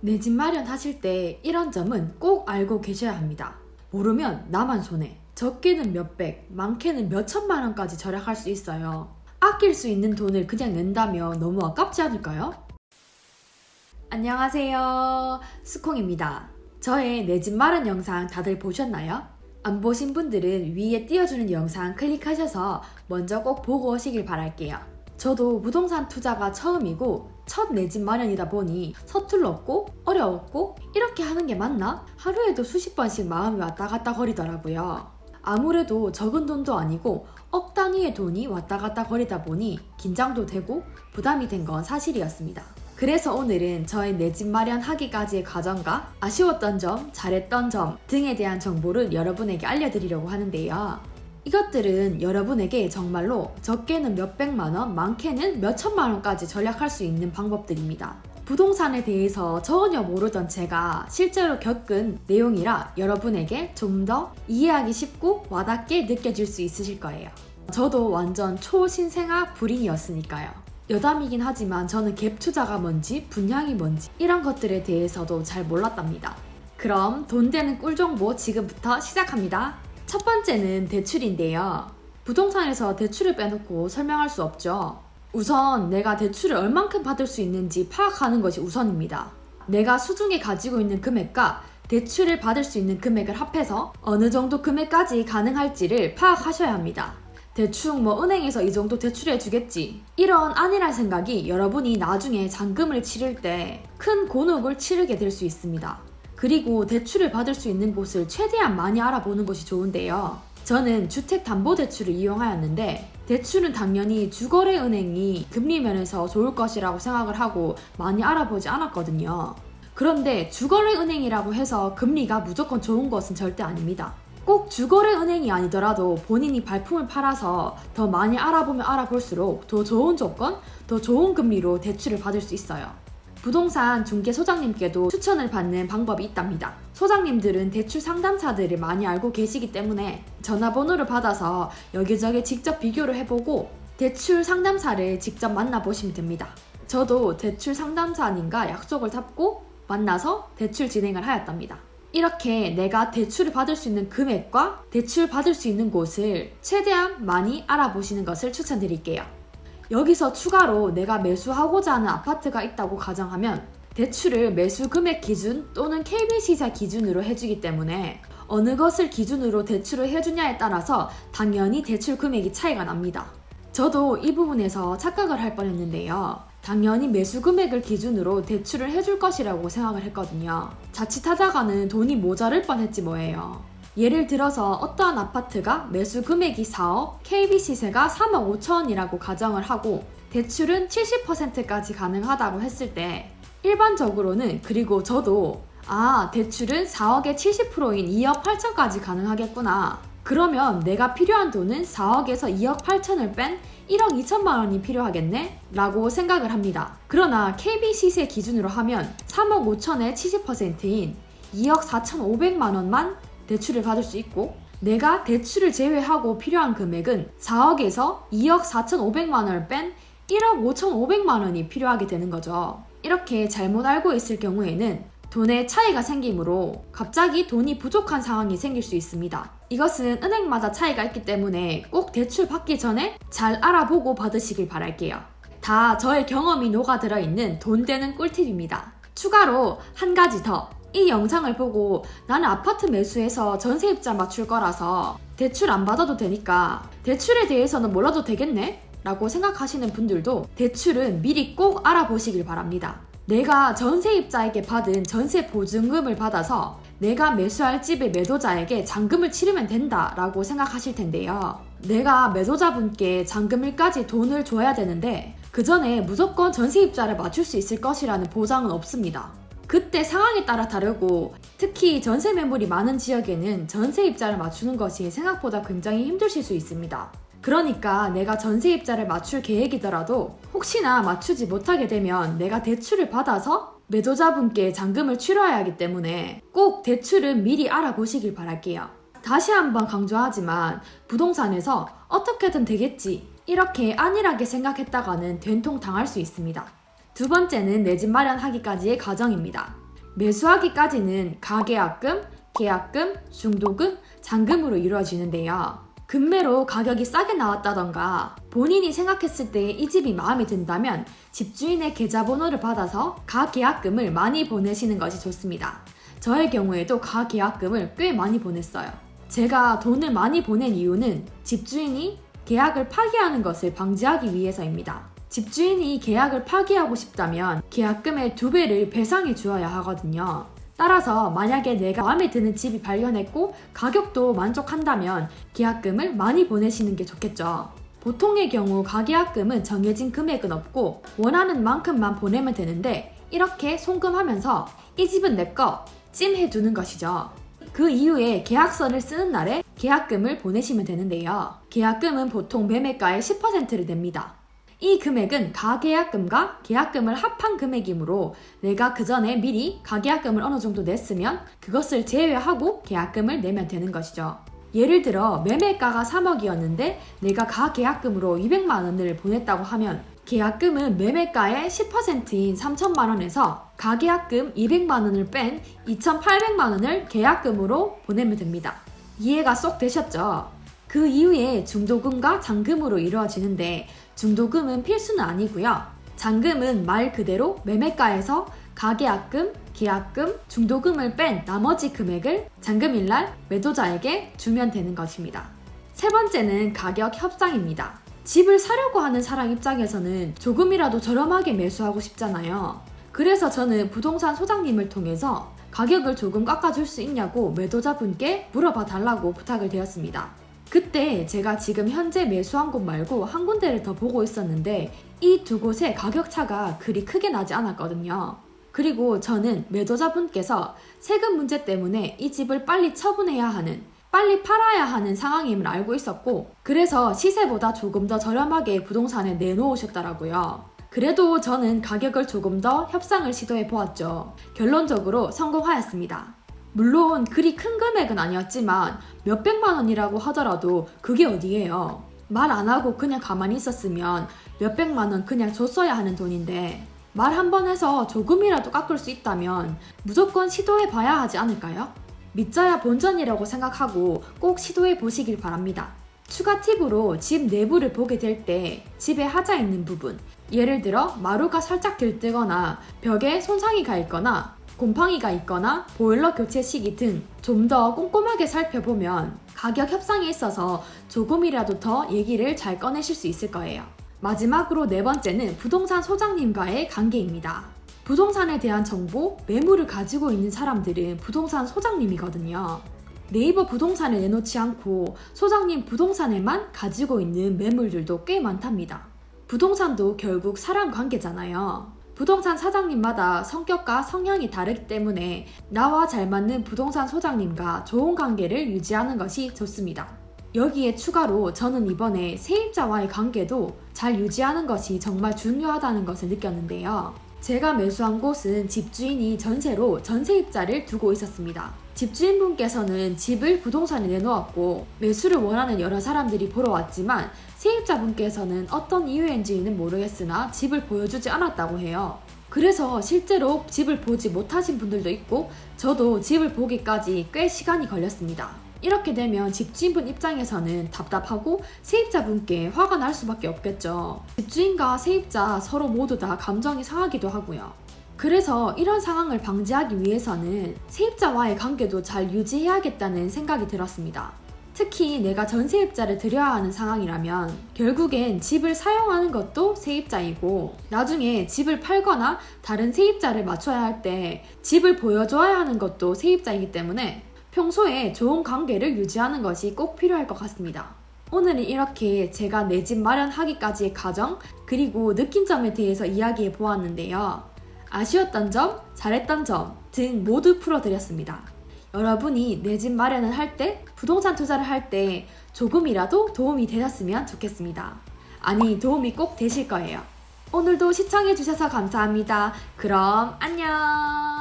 내 집 마련하실 때 이런 점은 꼭 알고 계셔야 합니다. 모르면 나만 손해. 적게는 몇백, 많게는 몇천만 원까지 절약할 수 있어요. 아낄 수 있는 돈을 그냥 낸다면 너무 아깝지 않을까요? 안녕하세요. 스콩입니다. 저의 내 집 마련 영상 다들 보셨나요? 안 보신 분들은 위에 띄워주는 영상 클릭하셔서 먼저 꼭 보고 오시길 바랄게요. 저도 부동산 투자가 처음이고 첫 내 집 마련이다 보니 서툴렀고 어려웠고 이렇게 하는 게 맞나? 하루에도 수십 번씩 마음이 왔다 갔다 거리더라고요. 아무래도 적은 돈도 아니고 억 단위의 돈이 왔다 갔다 거리다 보니 긴장도 되고 부담이 된 건 사실이었습니다. 그래서 오늘은 저의 내 집 마련하기까지의 과정과 아쉬웠던 점, 잘했던 점 등에 대한 정보를 여러분에게 알려드리려고 하는데요. 이것들은 여러분에게 정말로 적게는 몇백만 원, 많게는 몇천만 원까지 절약할 수 있는 방법들입니다. 부동산에 대해서 전혀 모르던 제가 실제로 겪은 내용이라 여러분에게 좀 더 이해하기 쉽고 와닿게 느껴질 수 있으실 거예요. 저도 완전 초신생아 불인이었으니까요. 여담이긴 하지만 저는 갭 투자가 뭔지, 분양이 뭔지 이런 것들에 대해서도 잘 몰랐답니다. 그럼 돈 되는 꿀 정보 지금부터 시작합니다. 첫 번째는 대출인데요. 부동산에서 대출을 빼놓고 설명할 수 없죠. 우선 내가 대출을 얼만큼 받을 수 있는지 파악하는 것이 우선입니다. 내가 수중에 가지고 있는 금액과 대출을 받을 수 있는 금액을 합해서 어느 정도 금액까지 가능할지를 파악하셔야 합니다. 대충 뭐 은행에서 이 정도 대출해 주겠지. 이런 아니란 생각이 여러분이 나중에 잔금을 치를 때 큰 곤혹을 치르게 될 수 있습니다. 그리고 대출을 받을 수 있는 곳을 최대한 많이 알아보는 것이 좋은데요. 저는 주택담보대출을 이용하였는데 대출은 당연히 주거래은행이 금리 면에서 좋을 것이라고 생각을 하고 많이 알아보지 않았거든요. 그런데 주거래은행이라고 해서 금리가 무조건 좋은 것은 절대 아닙니다. 꼭 주거래은행이 아니더라도 본인이 발품을 팔아서 더 많이 알아보면 알아볼수록 더 좋은 조건, 더 좋은 금리로 대출을 받을 수 있어요. 부동산 중개 소장님께도 추천을 받는 방법이 있답니다. 소장님들은 대출 상담사들을 많이 알고 계시기 때문에 전화번호를 받아서 여기저기 직접 비교를 해보고 대출 상담사를 직접 만나보시면 됩니다. 저도 대출 상담사님과 약속을 잡고 만나서 대출 진행을 하였답니다. 이렇게 내가 대출을 받을 수 있는 금액과 대출 받을 수 있는 곳을 최대한 많이 알아보시는 것을 추천드릴게요. 여기서 추가로 내가 매수하고자 하는 아파트가 있다고 가정하면 대출을 매수 금액 기준 또는 KB 시세 기준으로 해주기 때문에 어느 것을 기준으로 대출을 해주냐에 따라서 당연히 대출 금액이 차이가 납니다. 저도 이 부분에서 착각을 할 뻔했는데요. 당연히 매수 금액을 기준으로 대출을 해줄 것이라고 생각을 했거든요. 자칫하다가는 돈이 모자랄 뻔했지 뭐예요. 예를 들어서 어떠한 아파트가 매수 금액이 4억, KB 시세가 3억 5천이라고 가정을 하고 대출은 70%까지 가능하다고 했을 때 일반적으로는 그리고 저도 아 대출은 4억의 70%인 2억 8천까지 가능하겠구나. 그러면 내가 필요한 돈은 4억에서 2억 8천을 뺀 1억 2천만 원이 필요하겠네? 라고 생각을 합니다. 그러나 KB 시세 기준으로 하면 3억 5천의 70%인 2억 4천 5백만 원만 대출을 받을 수 있고 내가 대출을 제외하고 필요한 금액은 4억에서 2억 4천5백만 원을 뺀 1억 5천5백만 원이 필요하게 되는 거죠. 이렇게 잘못 알고 있을 경우에는 돈의 차이가 생기므로 갑자기 돈이 부족한 상황이 생길 수 있습니다. 이것은 은행마다 차이가 있기 때문에 꼭 대출 받기 전에 잘 알아보고 받으시길 바랄게요. 다 저의 경험이 녹아들어 있는 돈 되는 꿀팁입니다. 추가로 한 가지 더. 이 영상을 보고 나는 아파트 매수해서 전세입자 맞출 거라서 대출 안 받아도 되니까 대출에 대해서는 몰라도 되겠네? 라고 생각하시는 분들도 대출은 미리 꼭 알아보시길 바랍니다. 내가 전세입자에게 받은 전세 보증금을 받아서 내가 매수할 집의 매도자에게 잔금을 치르면 된다 라고 생각하실 텐데요. 내가 매도자분께 잔금일까지 돈을 줘야 되는데 그 전에 무조건 전세입자를 맞출 수 있을 것이라는 보장은 없습니다. 그때 상황에 따라 다르고 특히 전세 매물이 많은 지역에는 전세 입자를 맞추는 것이 생각보다 굉장히 힘드실 수 있습니다. 그러니까 내가 전세 입자를 맞출 계획이더라도 혹시나 맞추지 못하게 되면 내가 대출을 받아서 매도자분께 잔금을 치러야 하기 때문에 꼭 대출은 미리 알아보시길 바랄게요. 다시 한번 강조하지만 부동산에서 어떻게든 되겠지 이렇게 안일하게 생각했다가는 된통 당할 수 있습니다. 두 번째는 내 집 마련하기까지의 과정입니다. 매수하기까지는 가계약금, 계약금, 중도금, 잔금으로 이루어지는데요. 금매로 가격이 싸게 나왔다던가 본인이 생각했을 때 이 집이 마음에 든다면 집주인의 계좌번호를 받아서 가계약금을 많이 보내시는 것이 좋습니다. 저의 경우에도 가계약금을 꽤 많이 보냈어요. 제가 돈을 많이 보낸 이유는 집주인이 계약을 파기하는 것을 방지하기 위해서입니다. 집주인이 계약을 파기하고 싶다면 계약금의 두 배를 배상해 주어야 하거든요. 따라서 만약에 내가 마음에 드는 집이 발견했고 가격도 만족한다면 계약금을 많이 보내시는 게 좋겠죠. 보통의 경우 가계약금은 정해진 금액은 없고 원하는 만큼만 보내면 되는데 이렇게 송금하면서 이 집은 내거 찜해 두는 것이죠. 그 이후에 계약서를 쓰는 날에 계약금을 보내시면 되는데요. 계약금은 보통 매매가의 10%를 냅니다. 이 금액은 가계약금과 계약금을 합한 금액이므로 내가 그 전에 미리 가계약금을 어느 정도 냈으면 그것을 제외하고 계약금을 내면 되는 것이죠. 예를 들어 매매가가 3억이었는데 내가 가계약금으로 200만 원을 보냈다고 하면 계약금은 매매가의 10%인 3천만 원에서 가계약금 200만 원을 뺀 2,800만 원을 계약금으로 보내면 됩니다. 이해가 쏙 되셨죠? 그 이후에 중도금과 잔금으로 이루어지는데 중도금은 필수는 아니고요. 잔금은 말 그대로 매매가에서 가계약금, 계약금, 중도금을 뺀 나머지 금액을 잔금일날 매도자에게 주면 되는 것입니다. 세 번째는 가격 협상입니다. 집을 사려고 하는 사람 입장에서는 조금이라도 저렴하게 매수하고 싶잖아요. 그래서 저는 부동산 소장님을 통해서 가격을 조금 깎아줄 수 있냐고 매도자분께 물어봐 달라고 부탁을 드렸습니다. 그때 제가 지금 현재 매수한 곳 말고 한 군데를 더 보고 있었는데 이 두 곳의 가격 차가 그리 크게 나지 않았거든요. 그리고 저는 매도자분께서 세금 문제 때문에 이 집을 빨리 처분해야 하는 빨리 팔아야 하는 상황임을 알고 있었고 그래서 시세보다 조금 더 저렴하게 부동산에 내놓으셨더라고요. 그래도 저는 가격을 조금 더 협상을 시도해 보았죠. 결론적으로 성공하였습니다. 물론 그리 큰 금액은 아니었지만 몇백만 원이라고 하더라도 그게 어디예요. 말 안 하고 그냥 가만히 있었으면 몇백만 원 그냥 줬어야 하는 돈인데 말 한 번 해서 조금이라도 깎을 수 있다면 무조건 시도해 봐야 하지 않을까요? 믿자야 본전이라고 생각하고 꼭 시도해 보시길 바랍니다. 추가 팁으로 집 내부를 보게 될 때 집에 하자 있는 부분, 예를 들어 마루가 살짝 들뜨거나 벽에 손상이 가 있거나 곰팡이가 있거나 보일러 교체 시기 등 좀 더 꼼꼼하게 살펴보면 가격 협상에 있어서 조금이라도 더 얘기를 잘 꺼내실 수 있을 거예요. 마지막으로 네 번째는 부동산 소장님과의 관계입니다. 부동산에 대한 정보, 매물을 가지고 있는 사람들은 부동산 소장님이거든요. 네이버 부동산에 내놓지 않고 소장님 부동산에만 가지고 있는 매물들도 꽤 많답니다. 부동산도 결국 사람 관계잖아요. 부동산 사장님마다 성격과 성향이 다르기 때문에 나와 잘 맞는 부동산 소장님과 좋은 관계를 유지하는 것이 좋습니다. 여기에 추가로 저는 이번에 세입자와의 관계도 잘 유지하는 것이 정말 중요하다는 것을 느꼈는데요. 제가 매수한 곳은 집주인이 전세로 전세입자를 두고 있었습니다. 집주인분께서는 집을 부동산에 내놓았고 매수를 원하는 여러 사람들이 보러 왔지만 세입자분께서는 어떤 이유인지는 모르겠으나 집을 보여주지 않았다고 해요. 그래서 실제로 집을 보지 못하신 분들도 있고 저도 집을 보기까지 꽤 시간이 걸렸습니다. 이렇게 되면 집주인분 입장에서는 답답하고 세입자분께 화가 날 수밖에 없겠죠. 집주인과 세입자 서로 모두 다 감정이 상하기도 하고요. 그래서 이런 상황을 방지하기 위해서는 세입자와의 관계도 잘 유지해야겠다는 생각이 들었습니다. 특히 내가 전세입자를 들여야 하는 상황이라면 결국엔 집을 사용하는 것도 세입자이고 나중에 집을 팔거나 다른 세입자를 맞춰야 할 때 집을 보여줘야 하는 것도 세입자이기 때문에 평소에 좋은 관계를 유지하는 것이 꼭 필요할 것 같습니다. 오늘은 이렇게 제가 내 집 마련하기까지의 과정 그리고 느낀 점에 대해서 이야기해 보았는데요. 아쉬웠던 점, 잘했던 점 등 모두 풀어드렸습니다. 여러분이 내 집 마련을 할 때, 부동산 투자를 할 때 조금이라도 도움이 되셨으면 좋겠습니다. 아니, 도움이 꼭 되실 거예요. 오늘도 시청해주셔서 감사합니다. 그럼 안녕!